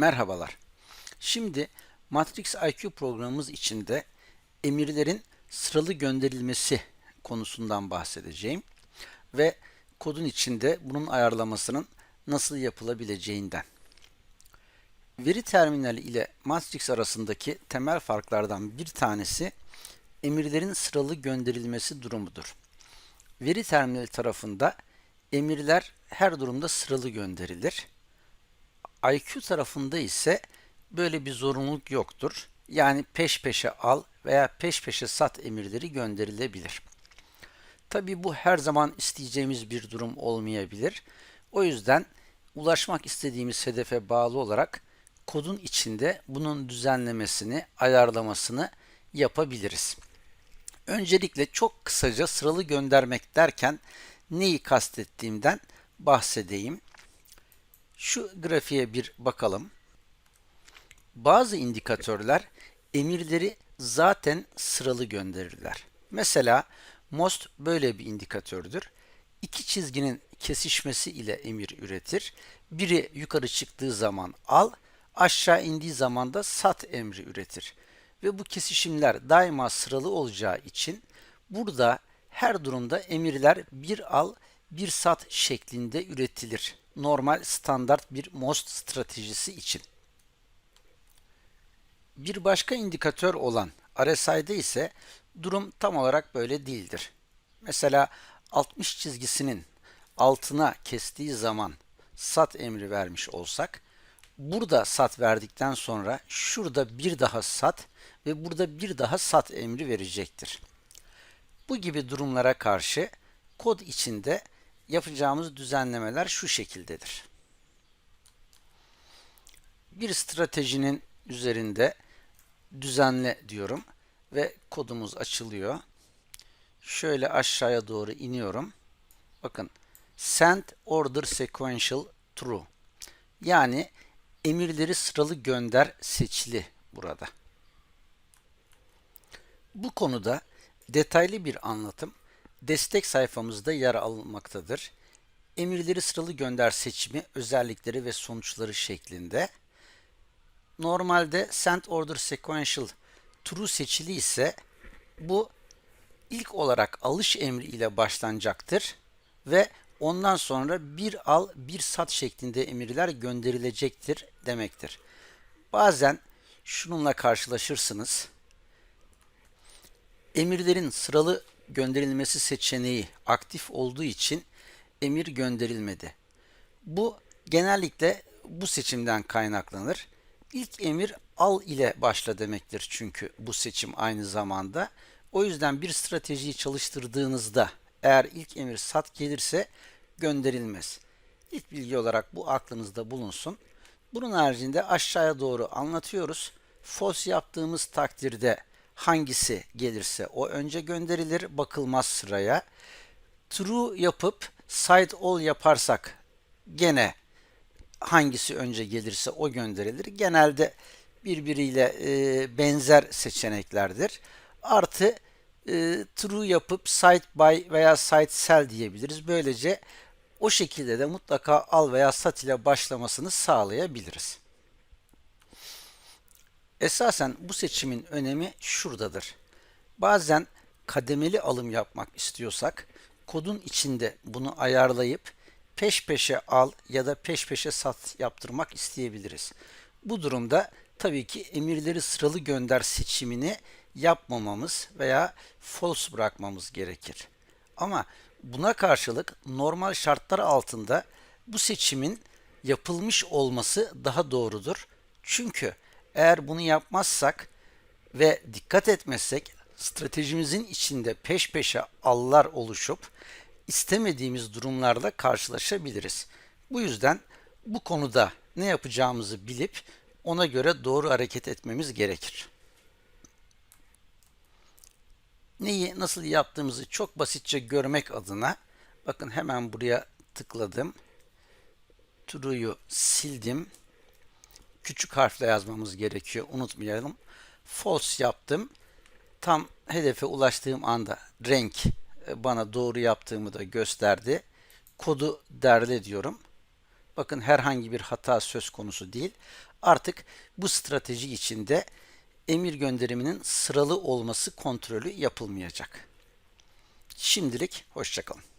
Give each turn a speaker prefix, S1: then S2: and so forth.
S1: Merhabalar. Şimdi Matrix IQ programımız içinde emirlerin sıralı gönderilmesi konusundan bahsedeceğim ve kodun içinde bunun ayarlamasının nasıl yapılabileceğinden. Veri terminali ile Matrix arasındaki temel farklardan bir tanesi emirlerin sıralı gönderilmesi durumudur. Veri terminali tarafında emirler her durumda sıralı gönderilir. IQ tarafında ise böyle bir zorunluluk yoktur. Yani peş peşe al veya peş peşe sat emirleri gönderilebilir. Tabi bu her zaman isteyeceğimiz bir durum olmayabilir. O yüzden ulaşmak istediğimiz hedefe bağlı olarak kodun içinde bunun düzenlemesini, ayarlamasını yapabiliriz. Öncelikle çok kısaca sıralı göndermek derken neyi kastettiğimden bahsedeyim. Şu grafiğe bir bakalım. Bazı indikatörler emirleri zaten sıralı gönderirler. Mesela MOST böyle bir indikatördür. İki çizginin kesişmesi ile emir üretir. Biri yukarı çıktığı zaman al, aşağı indiği zaman da sat emri üretir. Ve bu kesişimler daima sıralı olacağı için burada her durumda emirler bir al, bir sat şeklinde üretilir. Normal standart bir MOST stratejisi için. Bir başka indikatör olan RSI'de ise durum tam olarak böyle değildir. Mesela 60 çizgisinin altına kestiği zaman sat emri vermiş olsak, burada sat verdikten sonra şurada bir daha sat ve burada bir daha sat emri verecektir. Bu gibi durumlara karşı kod içinde yapacağımız düzenlemeler şu şekildedir. Bir stratejinin üzerinde düzenle diyorum ve kodumuz açılıyor. Şöyle aşağıya doğru iniyorum. Bakın send order sequential true. Yani emirleri sıralı gönder seçili burada. Bu konuda detaylı bir anlatım destek sayfamızda yer almaktadır. Emirleri sıralı gönder seçimi özellikleri ve sonuçları şeklinde. Normalde send order sequential true seçili ise bu ilk olarak alış emri ile başlanacaktır ve ondan sonra bir al bir sat şeklinde emirler gönderilecektir demektir. Bazen şununla karşılaşırsınız. Emirlerin sıralı gönderilmesi seçeneği aktif olduğu için emir gönderilmedi. Bu genellikle bu seçimden kaynaklanır. İlk emir al ile başla demektir çünkü bu seçim aynı zamanda. O yüzden bir stratejiyi çalıştırdığınızda eğer ilk emir sat gelirse gönderilmez. İlk bilgi olarak bu aklınızda bulunsun. Bunun haricinde aşağıya doğru anlatıyoruz. False yaptığımız takdirde hangisi gelirse o önce gönderilir, bakılmaz sıraya. True yapıp side all yaparsak gene hangisi önce gelirse o gönderilir. Genelde birbiriyle e, benzer seçeneklerdir. Artı e, true yapıp site buy veya site sell diyebiliriz. Böylece o şekilde de mutlaka al veya sat ile başlamasını sağlayabiliriz. Esasen bu seçimin önemi şuradadır. Bazen kademeli alım yapmak istiyorsak kodun içinde bunu ayarlayıp peş peşe al ya da peş peşe sat yaptırmak isteyebiliriz. Bu durumda tabii ki emirleri sıralı gönder seçimini yapmamamız veya false bırakmamız gerekir. Ama buna karşılık normal şartlar altında bu seçimin yapılmış olması daha doğrudur. Çünkü eğer bunu yapmazsak ve dikkat etmezsek stratejimizin içinde peş peşe allar oluşup istemediğimiz durumlarla karşılaşabiliriz. Bu yüzden bu konuda ne yapacağımızı bilip ona göre doğru hareket etmemiz gerekir. Neyi nasıl yaptığımızı çok basitçe görmek adına bakın hemen buraya tıkladım. True'yu sildim küçük harfle yazmamız gerekiyor. Unutmayalım. False yaptım. Tam hedefe ulaştığım anda renk e, bana doğru yaptığımı da gösterdi. Kodu derle diyorum. Bakın herhangi bir hata söz konusu değil. Artık bu strateji içinde emir gönderiminin sıralı olması kontrolü yapılmayacak. Şimdilik hoşçakalın.